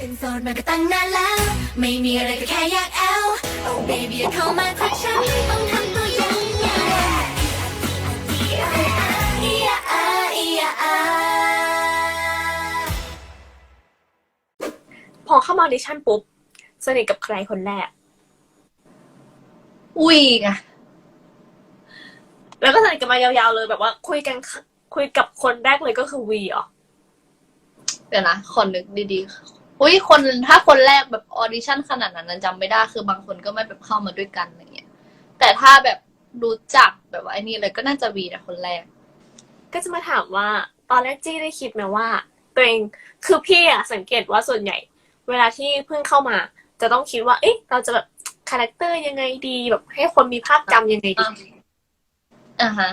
เป็นโสดมาก็ตั้งนานแล้ว ไม่มีอะไรก็แค่อยากแอล Oh baby อย่าเข้ามาทักฉันต้องทำตัวยังไงอีอะอีอะอาพอเข้ามาออดิชั่นปุ๊บสนิทกับใครคนแรกวีไงแล้วก็สนิทกันมายาวๆเลยแบบว่า คุยกันคุยกับคนแรกเลยก็คือวีเหรอเดี๋ยวนะขอนึกดีๆ อุ้ยคนถ้าคนแรกแบบออดิชั่นขนาดนั้นนะจำไม่ได้คือบางคนก็ไม่แบบเข้ามาด้วยกันอะไรเงี้ยแต่ถ้าแบบรู้จักแบบว่าไอ้นี่เลยก็น่าจะวีนะคนแรก ก็จะมาถามว่า ตอนแรกจี้ได้คิดไหมว่าตัวเองคือพี่อะสังเกตว่าส่วนใหญ่ เวลาที่เพิ่งเข้ามา จะต้องคิดว่า เอ๊ะเราจะแบบคาแรคเตอร์ยังไงดีแบบให้คนมีภาพจำยังไงดี อ่าฮะ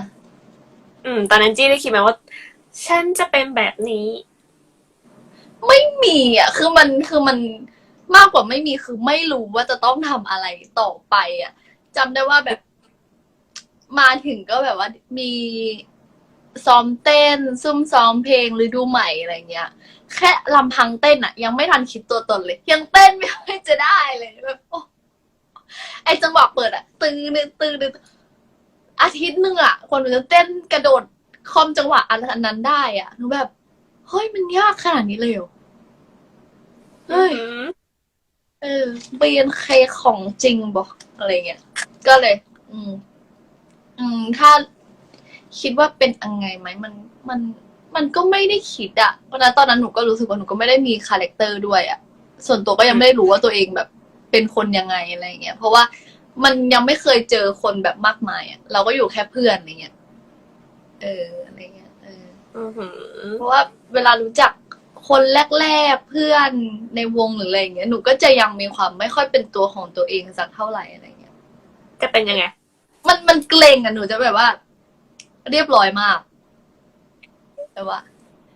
อืม ตอนนั้นจี้ได้คิดไหมว่า ฉันจะเป็นแบบนี้ ไม่มีอะ คือมันคือมันมากกว่าไม่มีคือไม่รู้ว่าจะต้องทำอะไรต่อไปอะจำได้ว่าแบบ มาถึงก็แบบว่ามีซ้อมเต้น ซุ่มซ้อมเพลงฤดูใหม่อะไรเงี้ย แค่ลำพังเต้นอะ ยังไม่ทันคิดตัวตนเลย ยังเต้นไม่ค่อยจะได้เลยแบบโอ้ไอจังหวะเปิดอะตึงนึงตึงนึงอาทิตย์หนึ่งอะคนมันจะเต้นกระโดดคอมจังหวะอันนั้นได้อะหนูแบบเฮ้ยมันยากขนาดนี้เลยเหรอ เฮ้ยอืมเออเบียนเคของจริงบอกอะไรเงี้ยก็เลย อืม อืม ถ้าคิดว่าเป็นยังไงไหมมันมัน มันก็ไม่ได้คิดอะเพราะฉะนั้นตอนนั้นหนูก็รู้สึกว่าหนูก็ไม่ได้มีคาแรคเตอร์ด้วยอะส่วนตัวก็ยังไม่ได้รู้ว่าตัวเองแบบ เป็นคนยังไงอะไรเงี้ยเพราะว่ามันยังไม่เคยเจอคนแบบมากมายอะเราก็อยู่แค่เพื่อนอะไรเงี้ยเอออะไรเงี้ยเอออือหือเพราะว่าเวลารู้จัก คนแรกๆเพื่อนในวงหรืออะไรอย่างเงี้ยหนูก็จะยังมีความไม่ค่อยเป็นตัวของตัวเองสักเท่าไหร่อะไรเงี้ย จะเป็นยังไง มันมันเกรงอะหนูจะแบบว่า เรียบร้อยมากแต่ว่า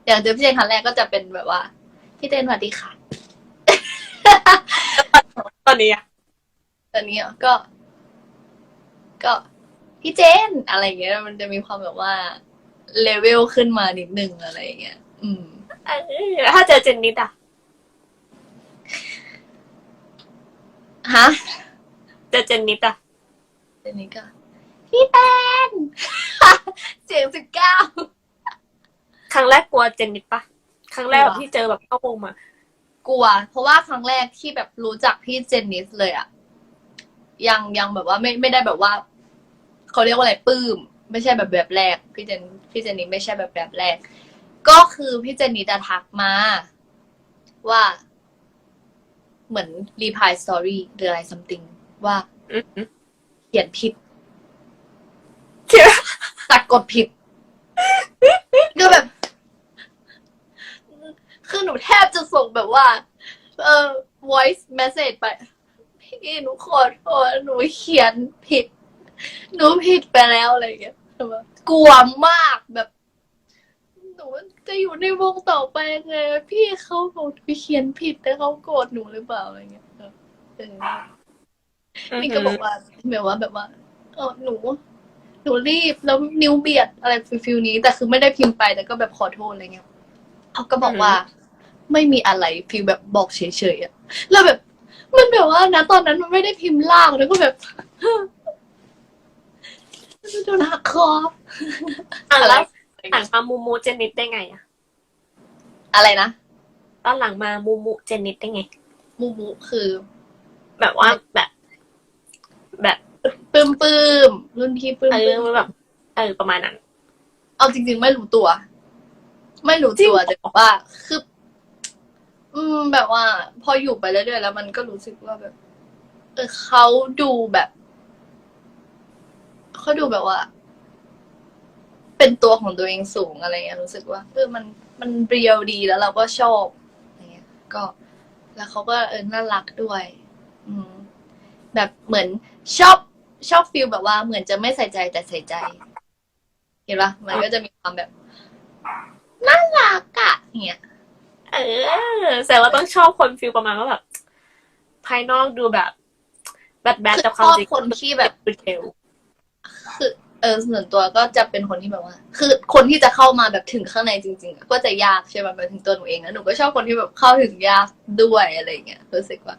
อย่างเจอพี่เจนครั้งแรกก็จะเป็นแบบว่า พี่เจนสวัสดีค่ะ ตอนนี้อะตอนนี้อะก็ ก็พี่เจนอะไรอย่างเงี้ย มันจะมีความแบบว่าเลเวลขึ้นมานิดนึงอะไรอย่างเงี้ย อืมเออ แล้วถ้าเจอเจนนิดอะฮะเจอเจนนิดอะเดี๋ยวนี้ก็พี่แตนเสียงสิบเก้าครั้งแรกกลัวเจนนิดปะครั้งแรกที่เจอแบบเข้าวงมากลัว เพราะว่าครั้งแรกที่แบบรู้จักพี่เจนนิสเลยอะยังยังแบบว่าไม่ไม่ได้แบบว่าเขาเรียกว่าอะไรปื้ม ไม่ใช่แบบแบบแรก พี่เจนพี่เจนนิสไม่ใช่แบบแบบแรก ก็คือพี่เจนนิสจะทักมา ว่า เหมือนรีพายสตอรี่หรืออะไร something ว่าอือหือเขียนผิดเขียนตัดกดผิดก็แบบ คือหนูแทบจะส่งแบบว่า เออ voice message ไป พี่หนูขอโทษหนูเขียนผิด หนูผิดไปแล้วอะไรอย่างเงี้ยแบบกลัวมากแบบ หนูจะอยู่ในวงต่อไปยังไงพี่เขาบอกหนูเขียนผิดแต่เขาโกรธหนูหรือเปล่าอะไรเงี้ยเออเออนี่ก็บอกว่าแบบว่าแบบว่าเออหนู หนูรีบแล้วนิ้วเบียดอะไรฟิลนี้ แต่คือไม่ได้พิมพ์ไปแต่ก็แบบขอโทษอะไรเงี้ยเขาก็บอกว่า ไม่มีอะไรฟิลแบบบอกเฉยๆอะแล้วแบบ มันแบบว่านะตอนนั้นมันไม่ได้พิมพ์ล่างแล้วก็แบบโดนหักคออะอะไรแล้ว หลังมามูมูเจนนิดได้ไงอะอะไรนะตอนหลังมามูมูเจนนิดได้ไง มูมูคือ แบบว่าแบบ แบบปื้มปื้มรุ่นพี่ปื้มเอปื้อมมันแบบเออประมาณนั้น เอาจริง ๆ ไม่รู้ตัว ไม่รู้จริงตัวแต่บอกว่าคือ อืม แบบว่า พออยู่ไปเรื่อยๆแล้วมันก็รู้สึกว่าแบบเออเขาดูแบบเขาดูแบบว่า เป็นตัวของตัวเองสูงอะไรเงี้ยรู้สึกว่าเออมันมันเรียวดีแล้วเราก็ชอบอะไรเงี้ย ก็ แล้วเขาก็เออน่ารักด้วย อืมแบบเหมือนชอบชอบฟีลแบบว่าเหมือนจะไม่ใส่ใจแต่ใส่ใจ เห็นปะมันก็จะมีความแบบน่ารักอะเนี่ยเออแสดงว่าต้องชอบคนฟิลประมาณว่าแบบภายนอกดูแบบแบดแบดคือแต่คชวามอบจริงคนที่แบบดูเทลคือ เออส่วนตัวก็จะเป็นคนที่แบบว่า คือคนที่จะเข้ามาแบบถึงข้างในจริง ๆอะก็จะยากใช่ไหมหมายถึงตัวหนูเองนะหนูก็ชอบคนที่แบบเข้าถึงยากด้วยอะไรเงี้ยรู้สึกว่า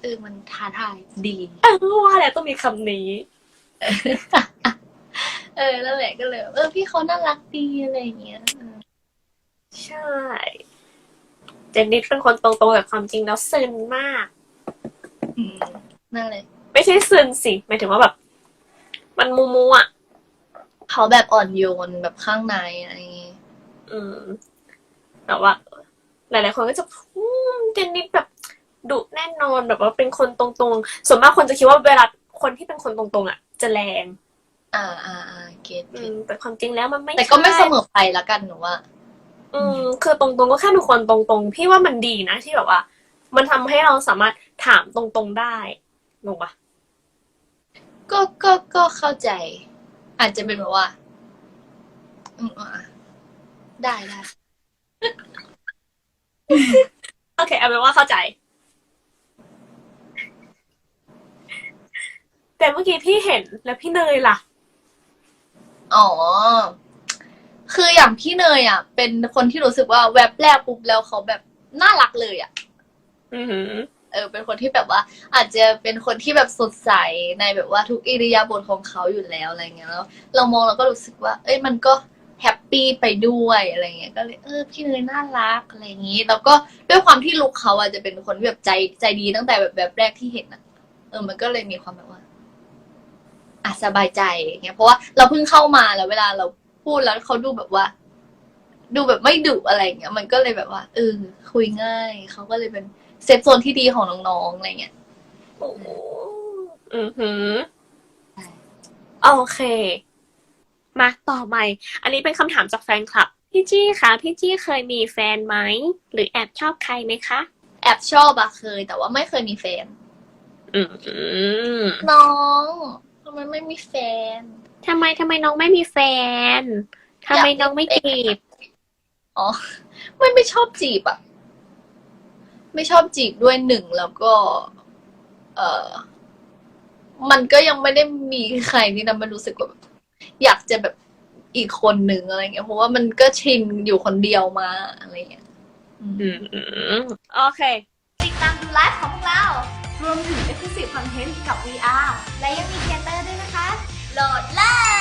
เออมันท้าทายดี เออว่าแล้วต้องมีคำนี้ เออนั่นแหละก็เลยแบบเออพี่เขาน่ารักดีอะไรเงี้ยเออใช่ เจนนิสเป็นคนตรงๆแต่ความจริงแล้วซึนมาก อืมนั่นเลยไม่ใช่ซึนสิหมายถึงว่าแบบ มันมูมูอะ เขาแบบอ่อนโยนแบบข้างในอะไรเงี้ยอืมแต่ว่า หลาย ๆ คนก็จะอืมเจนนิสแบบดุแน่นอนแบบว่าเป็นคนตรงๆ ส่วนมากคนจะคิดว่าเวลาคนที่เป็นคนตรงๆ อะ จะแรง อ่าอ่าอ่าเก็ตอืม แต่ความจริงแล้วมันไม่แต่ก็ไม่ใช่เสมอไปละกันหนูว่า อืมคือตรงๆก็แค่เป็นคนตรงๆ พี่ว่ามันดีนะที่แบบว่า มันทำให้เราสามารถถามตรงๆได้ถูกปะก็ก็ก็เข้าใจ อาจจะเป็นแบบว่าอืมอะได้ได้ โอเคเอาเป็นว่าเข้าใจ แต่เมื่อกี้พี่เห็นแล้วพี่เนยล่ะ อ๋อ คืออย่างพี่เนยอะ เป็นคนที่รู้สึกว่าแวบแรกปุ๊บแล้วเขาแบบน่ารักเลยอะ อือหือ เออเป็นคนที่แบบว่า อาจจะเป็นคนที่แบบสดใสในแบบว่าทุกอิริยาบถของเขาอยู่แล้วอะไรเงี้ยแล้วเรามองเราก็รู้สึกว่า เอ้ยมันก็แฮปปี้ไปด้วยอะไรเงี้ยก็เลยเออพี่เนยน่ารักอะไรอย่างนี้ แล้วก็ด้วยความที่ลุคเขาอาจจะเป็นคนแบบใจใจดีตั้งแต่แบบแบบแรกที่เห็นอะเออมันก็เลยมีความแบบว่าอะสบายใจเงี้ยเพราะว่าเราเพิ่งเข้ามาแล้ว เวลาเราพูดแล้วเขาดูแบบว่า ดูแบบไม่ดุอะไรเงี้ยมันก็เลยแบบว่าเออคุยง่ายเขาก็เลยเป็น เซฟโซนที่ดีของน้องๆอะไรเงี้ยโอ้โหอือหือใช่โอเค มาต่อไปอันนี้เป็นคำถามจากแฟนคลับ พี่จี้คะพี่จี้เคยมีแฟนไหม หรือแอบชอบใครไหมคะ แอบชอบอะเคย แต่ว่าไม่เคยมีแฟนอืมน้องทำไมไม่มีแฟนทำไมทำไมน้องไม่มีแฟนทำไมน้องไม่จีบ อ๋อ ไม่ไม่ชอบจีบอะ ไม่ชอบจีบด้วยหนึ่งแล้วก็ เออมันก็ยังไม่ได้มีใครที่ทำให้รู้สึกว่าแบบอยากจะแบบอีกคนหนึ่งอะไรเงี้ยเพราะว่ามันก็ชินอยู่คนเดียวมาอะไรเงี้ยอืมอืมอืมโอเค ติดตามดูไลฟ์ของพวกเรา รวมถึง Exclusive Content กับ VR และยังมีเทเตอร์ด้วยนะคะ โหลดเลย